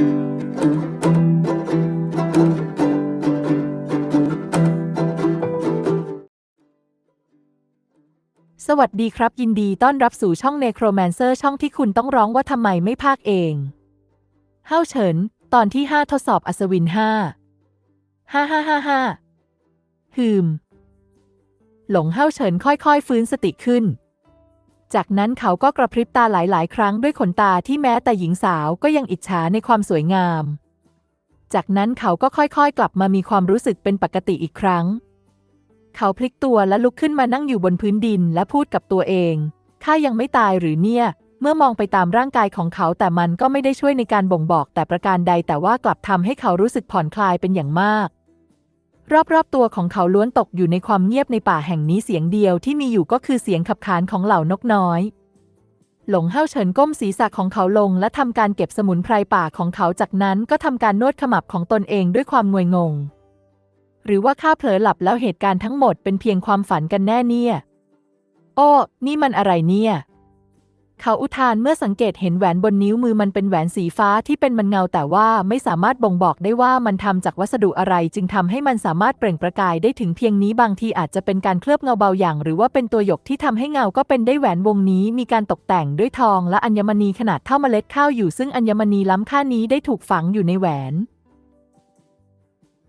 สวัสดีครับ ยินดีต้อนรับสู่ช่อง Necromancer ช่องที่คุณต้องร้องว่าทำไมไม่พากเองเฮ้าเฉิน ตอนที่ 5 ทดสอบอัศวิน5 5 5 5 5ฮืม หลงเฮ้าเฉินค่อยๆ ฟื้นสติขึ้น จากนั้นเขาก็กระพริบตาหลายๆ ครั้งด้วยขนตาที่แม้แต่หญิงสาวก็ยังอิจฉาในความสวยงาม จากนั้นเขาก็ค่อยๆ กลับมามีความรู้สึกเป็นปกติอีกครั้ง เขาพลิกตัวและลุกขึ้นมานั่งอยู่บนพื้นดินและพูดกับตัวเอง ข้ายังไม่ตายหรือเนี่ย เมื่อมองไปตามร่างกายของเขาแต่มันก็ไม่ได้ช่วยในการบ่งบอกแต่ประการใดแต่ว่ากลับทำให้เขารู้สึกผ่อนคลายเป็นอย่างมาก รอบๆตัวของเขาล้วนตกอยู่ในความเงียบในป่าแห่งนี้เสียงเดียวที่มีอยู่ก็คือเสียงขับขานของเหล่านกน้อย หลงเห้าเฉินก้มศีรษะของเขาลงและทำการเก็บสมุนไพรป่าของเขาจากนั้นก็ทำการนวดขมับของตนเองด้วยความงวยงง หรือว่าข้าเผลอหลับแล้วเหตุการณ์ทั้งหมดเป็นเพียงความฝันกันแน่เนี่ย โอ้ นี่มันอะไรเนี่ย เขาอุทานเมื่อสังเกตเห็นแหวนบนนิ้วมือมันเป็นแหวนสีฟ้าที่เป็นมันเงาแต่ว่าไม่สามารถบ่งบอกได้ว่ามันทำจากวัสดุอะไรจึงทำให้มันสามารถเปล่งประกายได้ถึงเพียงนี้บางทีอาจจะเป็นการเคลือบเงาเบาอย่าง หรือว่าเป็นตัวหยกที่ทำให้เงาก็เป็นได้แหวนวงนี้ มีการตกแต่งด้วยทองและอัญมณีขนาดเท่าเมล็ดข้าวอยู่ ซึ่งอัญมณีล้ำค่านี้ได้ถูกฝังอยู่ในแหวน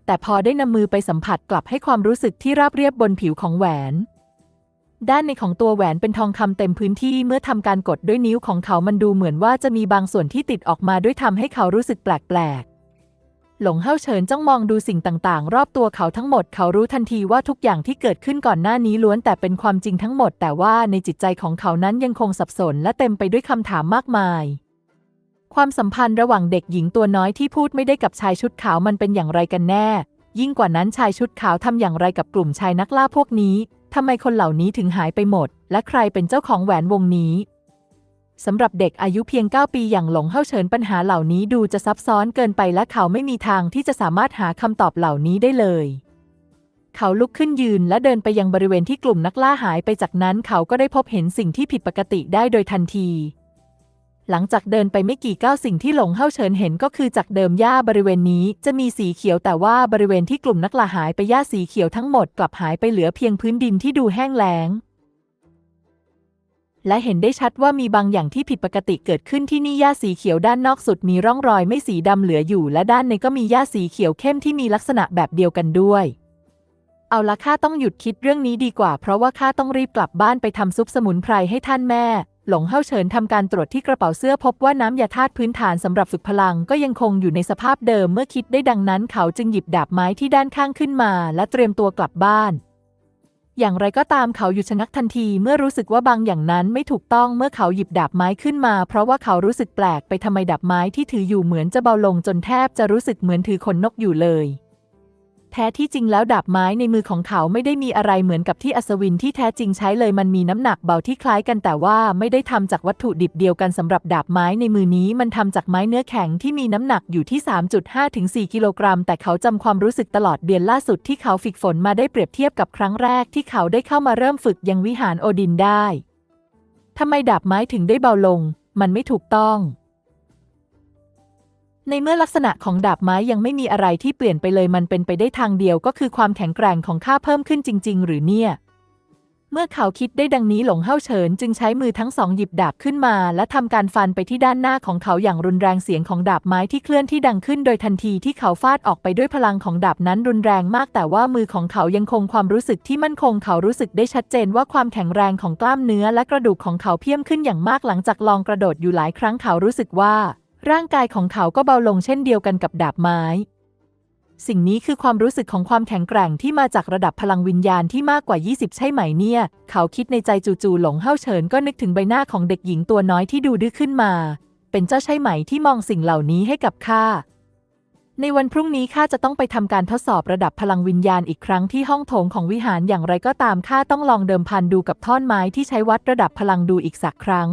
แต่พอได้นำมือไปสัมผัสกลับให้ความรู้สึกที่ราบเรียบบนผิวของแหวน ด้านในของตัวแหวนเป็นทองคำเต็มพื้นที่เมื่อทำการกดด้วยนิ้วของเขามันดูเหมือนว่าจะมีบางส่วนที่ติดออกมาด้วยทำให้เขารู้สึกแปลกๆ หลงเห้าเฉินจ้องมองดูสิ่งต่างๆ รอบตัวเขาทั้งหมด เขารู้ทันทีว่าทุกอย่างที่เกิดขึ้นก่อนหน้านี้ล้วนแต่เป็นความจริงทั้งหมด แต่ว่าในจิตใจของเขานั้นยังคงสับสนและเต็มไปด้วยคำถามมากมาย ความสัมพันธ์ระหว่างเด็กหญิงตัวน้อยที่พูดไม่ได้กับชายชุดขาวมันเป็นอย่างไรกันแน่ ยิ่งกว่านั้นชายชุดขาวทำอย่างไรกับกลุ่มชายนักล่าพวกนี้ ทำไมคนเหล่านี้ถึงหายไปหมด และใครเป็นเจ้าของแหวนวงนี้สำหรับเด็กอายุเพียง 9 ปีอย่างหลงเฮาเฉินปัญหาเหล่านี้ดูจะซับซ้อนเกินไปและเขาไม่มีทางที่จะสามารถหาคำตอบเหล่านี้ได้เลย เขาลุกขึ้นยืนและเดินไปยังบริเวณที่กลุ่มนักล่าหายไปจากนั้นเขาก็ได้พบเห็นสิ่งที่ผิดปกติได้โดยทันที หลังจากเดินไปไม่กี่ก้าวสิ่งที่หลงเฮาเฉินเห็นก็คือจากเดิมหญ้าบริเวณนี้จะมีสีเขียวแต่ว่าบริเวณที่กลุ่มนักล่าหายไปหญ้าสีเขียวทั้งหมดกลับหายไปเหลือเพียงพื้นดินที่ดูแห้งแล้ง และเห็นได้ชัดว่ามีบางอย่างที่ผิดปกติเกิดขึ้นที่นี่หญ้าสีเขียวด้านนอกสุดมีร่องรอยไม่สีดำเหลืออยู่ และด้านในก็มีหญ้าสีเขียวเข้มที่มีลักษณะแบบเดียวกันด้วยเอาละข้าต้องหยุดคิดเรื่องนี้ดีกว่า เพราะว่าข้าต้องรีบกลับบ้านไปทำซุปสมุนไพรให้ท่านแม่ หลงเฮาเฉินทำการตรวจที่กระเป๋าเสื้อพบว่าน้ำยาธาตุพื้นฐานสำหรับฝึกพลังก็ยังคงอยู่ในสภาพเดิมเมื่อคิดได้ดังนั้นเขาจึงหยิบดาบไม้ที่ด้านข้างขึ้นมา และเตรียมตัวกลับบ้าน อย่างไรก็ตามเขาหยุดชะงักทันทีเมื่อรู้สึกว่าบางอย่างนั้นไม่ถูกต้องเมื่อเขาหยิบดาบไม้ขึ้นมา เพราะว่าเขารู้สึกแปลกไปทำไมดาบไม้ที่ถืออยู่เหมือนจะเบาลงจนแทบจะรู้สึกเหมือนถือขนนกอยู่เลย แท้ที่จริงแล้วดาบไม้ในมือของเขาไม่ได้มีอะไรเหมือนกับที่อัศวินที่แท้จริงใช้เลยมันมีน้ำหนักเบาที่คล้ายกันแต่ว่าไม่ได้ทำจากวัตถุดิบเดียวกันสำหรับดาบไม้ในมือนี้มันทำจากไม้เนื้อแข็งที่มีน้ำหนักอยู่ที่ 3.5ถึง4กิโลกรัม แต่เขาจำความรู้สึกตลอดเดือนล่าสุดที่เขาฝึกฝนมาได้เปรียบเทียบกับครั้งแรกที่เขาได้เข้ามาเริ่มฝึกยังวิหารโอดินได้ทำไมดาบไม้ถึงได้เบาลง มันไม่ถูกต้อง ในเมื่อลักษณะของดาบไม้ยังไม่มีอะไรที่เปลี่ยนไปเลยมันเป็นไปได้ทางเดียวก็คือความแข็งแกร่งของข้าเพิ่มขึ้นจริง ๆ หรือเนี่ย เมื่อเขาคิดได้ดังนี้หลงเฮาเฉินจึงใช้มือทั้งสองหยิบดาบขึ้นมา และทำการฟันไปที่ด้านหน้าของเขาอย่างรุนแรงเสียงของดาบไม้ที่เคลื่อนที่ดังขึ้น โดยทันทีที่เขาฟาดออกไปด้วยพลังของดาบนั้นรุนแรงมาก แต่ว่ามือของเขายังคงความรู้สึกที่มั่นคง เขารู้สึกได้ชัดเจนว่าความแข็งแรงของกล้ามเนื้อและกระดูกของเขาเพี้ยมขึ้นอย่างมากหลังจากลองกระโดดอยู่หลายครั้งเขารู้สึกว่า ร่างกายของเขาก็เบาลงเช่นเดียวกันกับดาบไม้ สิ่งนี้คือความรู้สึกของความแข็งแกร่งที่มาจากระดับพลังวิญญาณที่มากกว่า 20 ใช่ไหมเนี่ย เขาคิดในใจจู่ๆหลงเฮ่าเฉินก็นึกถึงใบหน้าของเด็กหญิงตัวน้อยที่ดูดื้อขึ้นมา เป็นเจ้าใช่ไหมที่มองสิ่งเหล่านี้ให้กับข้าในวันพรุ่งนี้ข้าจะต้องไปทำการทดสอบระดับพลังวิญญาณอีกครั้งที่ห้องโถงของวิหารอย่างไรก็ตามข้าต้องลองเดิมพันดูกับท่อนไม้ที่ใช้วัดระดับพลังดูอีกสักครั้ง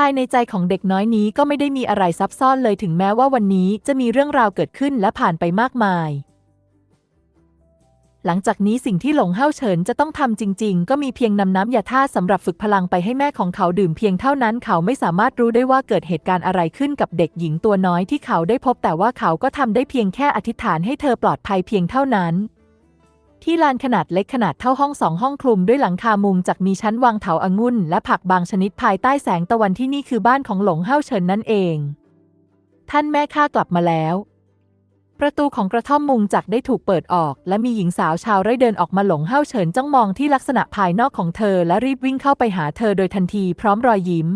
ภายในใจของเด็กน้อยนี้ก็ไม่ได้มีอะไรซับซ้อนเลยถึงแม้ว่าวันนี้จะมีเรื่องราวเกิดขึ้นและผ่านไปมากมาย หลังจากนี้สิ่งที่หลงเฮาเฉินจะต้องทำจริง ๆ ก็มีเพียงนำน้ำยาท่าสำหรับฝึกพลังไปให้แม่ของเขาดื่มเพียงเท่านั้นเขาไม่สามารถรู้ได้ว่าเกิดเหตุการณ์อะไรขึ้นกับเด็กหญิงตัวน้อยที่เขาได้พบแต่ว่าเขาก็ทำได้เพียงแค่อธิษฐานให้เธอปลอดภัยเพียงเท่านั้น ที่ลานขนาดเล็กขนาดเท่าห้องสองห้องคลุมด้วยหลังคามุงจากมีชั้นวางเถาองุ่นและผักบางชนิดภายใต้แสงตะวันที่นี่คือบ้านของหลงเฮาเฉินนั่นเอง ท่านแม่ข้ากลับมาแล้ว ประตูของกระท่อมมุงจักได้ถูกเปิดออก และมีหญิงสาวชาวไร่เดินออกมาหลงเฮาเฉินจ้องมองที่ลักษณะภายนอกของเธอและรีบวิ่งเข้าไปหาเธอโดยทันทีพร้อมรอยยิ้ม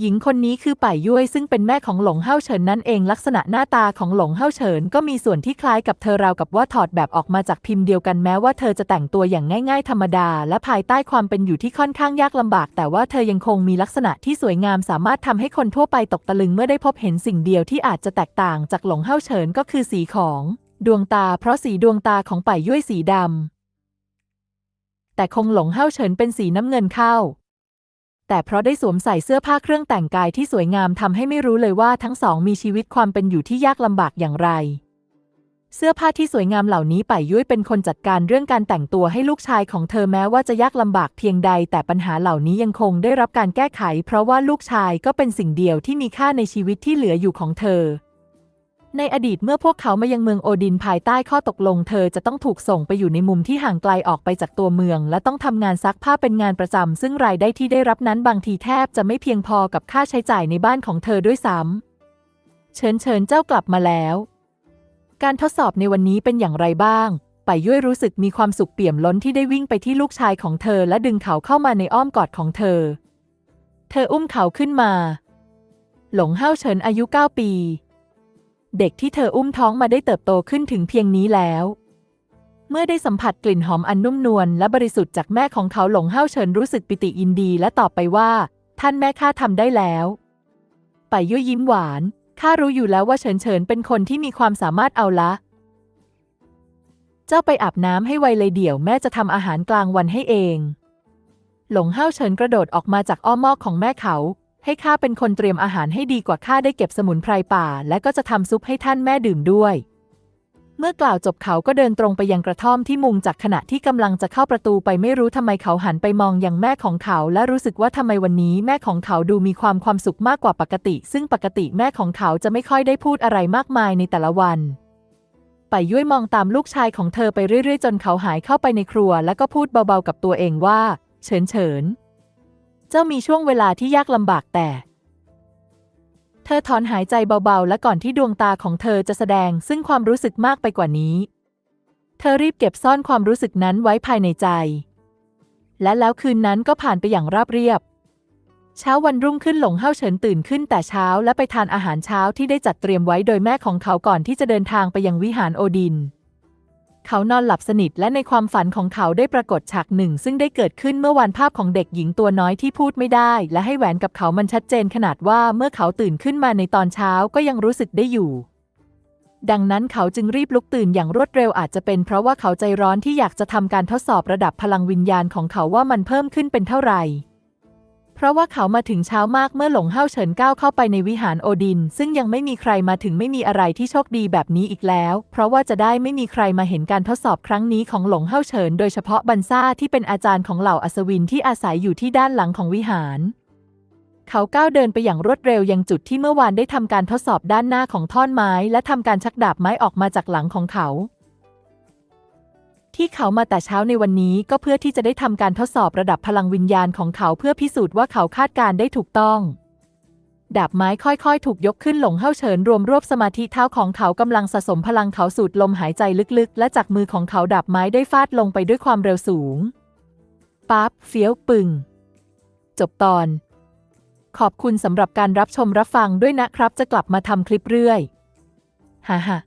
หญิงคนนี้คือป่ายยุ้ยซึ่งเป็นแม่ของหลงเฮาเฉินนั่นเองลักษณะหน้าตาของหลงเฮาเฉินก็มีส่วนที่คล้ายกับเธอราวกับว่าถอดแบบออกมาจากพิมพ์เดียวกันแม้ว่าเธอจะแต่งตัวอย่างง่ายๆธรรมดา และภายใต้ความเป็นอยู่ที่ค่อนข้างยากลำบาก แต่ว่าเธอยังคงมีลักษณะที่สวยงามสามารถทำให้คนทั่วไปตกตะลึงเมื่อได้พบเห็นสิ่งเดียวที่อาจจะแตกต่างจากหลงเฮาเฉินก็คือสีของ ดวงตา เพราะสีดวงตาของป่ายยุ้ยสีดำแต่คงหลงเฮาเฉินเป็นสีน้ำเงินเข้า แต่เพราะได้สวมใส่เสื้อผ้าเครื่องแต่งกายที่สวยงามทำให้ไม่รู้เลยว่าทั้งสองมีชีวิตความเป็นอยู่ที่ยากลำบากอย่างไร เสื้อผ้าที่สวยงามเหล่านี้ป่ายยุ้ยเป็นคนจัดการเรื่องการแต่งตัวให้ลูกชายของเธอแม้ว่าจะยากลำบากเพียงใด แต่ปัญหาเหล่านี้ยังคงได้รับการแก้ไข เพราะว่าลูกชายก็เป็นสิ่งเดียวที่มีค่าในชีวิตที่เหลืออยู่ของเธอ ในอดีตเมื่อพวกเขามายังเมืองโอดินภายใต้ข้อตกลงเธอจะต้องถูกส่งไปอยู่ในมุมที่ห่างไกลออกไปจากตัวเมือง และต้องทำงานซักผ้าเป็นงานประจำซึ่งรายได้ที่ได้รับนั้นบางทีแทบจะไม่เพียงพอกับค่าใช้จ่ายในบ้านของเธอด้วยซ้ำเชิญเชิญเจ้ากลับมาแล้ว การทดสอบในวันนี้เป็นอย่างไรบ้างไปยุ้ยรู้สึกมีความสุขเปี่ยมล้นที่ได้วิ่งไปที่ลูกชายของเธอและดึงเขาเข้ามาในอ้อมกอดของเธอ เธออุ้มเขาขึ้นมา หลงเฮาเฉินอายุเก้าปี เด็กที่เธออุ้มท้องมาได้เติบโตขึ้นถึงเพียงนี้แล้ว เมื่อได้สัมผัสกลิ่นหอมอันนุ่มนวลและบริสุทธิ์จากแม่ของเขาหลงเฮาเฉินรู้สึกปิติยินดีและตอบไปว่า ท่านแม่ข้าทำได้แล้วไปยยุ้ยยิ้มหวานข้ารู้อยู่แล้วว่าเฉินเฉินเป็นคนที่มีความสามารถเอาละ เจ้าไปอาบน้ำให้ไวเลยเดี๋ยวแม่จะทำอาหารกลางวันให้เอง หลงเฮาเฉินกระโดดออกมาจากอ้อมอกของแม่เขา ให้ข้าเป็นคนเตรียมอาหารให้ดีกว่าข้าได้เก็บสมุนไพรป่า และก็จะทำซุปให้ท่านแม่ดื่มด้วย เมื่อกล่าวจบเขาก็เดินตรงไปยังกระท่อมที่มุงจากขณะที่กำลังจะเข้าประตูไปไม่รู้ทำไมเขาหันไปมองยังแม่ของเขา และรู้สึกว่าทำไมวันนี้แม่ของเขาดูมีความความสุขมากกว่าปกติ ซึ่งปกติแม่ของเขาจะไม่ค่อยได้พูดอะไรมากมายในแต่ละวันไปย้วยมองตามลูกชายของเธอไปเรื่อยๆ จนเขาหายเข้าไปในครัว แล้วก็พูดเบาๆกับตัวเองว่า เฉินเฉิน เจ้ามีช่วงเวลาที่ยากลำบากแต่ เธอถอนหายใจเบาๆ และก่อนที่ดวงตาของเธอจะแสดงซึ่งความรู้สึกมากไปกว่านี้ เธอรีบเก็บซ่อนความรู้สึกนั้นไว้ภายในใจ และแล้วคืนนั้นก็ผ่านไปอย่างราบเรียบ เช้าวันรุ่งขึ้นหลงเฮาเฉินตื่นขึ้นแต่เช้าและไปทานอาหารเช้าที่ได้จัดเตรียมไว้โดยแม่ของเขาก่อนที่จะเดินทางไปยังวิหารโอดิน เขานอนหลับสนิทและในความฝันของเขาได้ปรากฏฉากหนึ่ง ซึ่งได้เกิดขึ้นเมื่อวันภาพของเด็กหญิงตัวน้อยที่พูดไม่ได้ และให้แหวนกับเขามันชัดเจนขนาดว่าเมื่อเขาตื่นขึ้นมาในตอนเช้าก็ยังรู้สึกได้อยู่ ดังนั้นเขาจึงรีบลุกตื่นอย่างรวดเร็วอาจจะเป็นเพราะว่าเขาใจร้อนที่อยากจะทำการทดสอบระดับพลังวิญญาณของเขาว่ามันเพิ่มขึ้นเป็นเท่าไหร่ เพราะว่าเขามาถึงเช้ามากเมื่อหลงเฮาเฉินก้าวเข้าไปในวิหารโอดิน ซึ่งยังไม่มีใครมาถึงไม่มีอะไรที่โชคดีแบบนี้อีกแล้ว เพราะว่าจะได้ไม่มีใครมาเห็นการทดสอบครั้งนี้ของหลงเฮาเฉิน โดยเฉพาะบันซ่าที่เป็นอาจารย์ของเหล่าอัศวินที่อาศัยอยู่ที่ด้านหลังของวิหารเขาก้าวเดินไปอย่างรวดเร็วยังจุดที่เมื่อวานได้ทำการทดสอบด้านหน้าของท่อนไม้ และทำการชักดาบไม้ออกมาจากหลังของเขา ที่เขามาแต่เช้าในวันนี้ก็เพื่อที่จะได้ทำการทดสอบระดับพลังวิญญาณของเขาเพื่อพิสูจน์ว่าเขาคาดการได้ถูกต้อง ดาบไม้ค่อยๆ ถูกยกขึ้นหลงเฮ้าเฉินรวมรวบสมาธิเท้าของเขากำลังสะสมพลังเขาสูดลมหายใจลึกๆ และจากมือของเขาดาบไม้ได้ฟาดลงไปด้วยความเร็วสูงปั๊บเฟี้ยวปึง จบตอน ขอบคุณสำหรับการรับชมรับฟังด้วยนะครับ จะกลับมาทำคลิปเรื่อยฮ่าฮ่า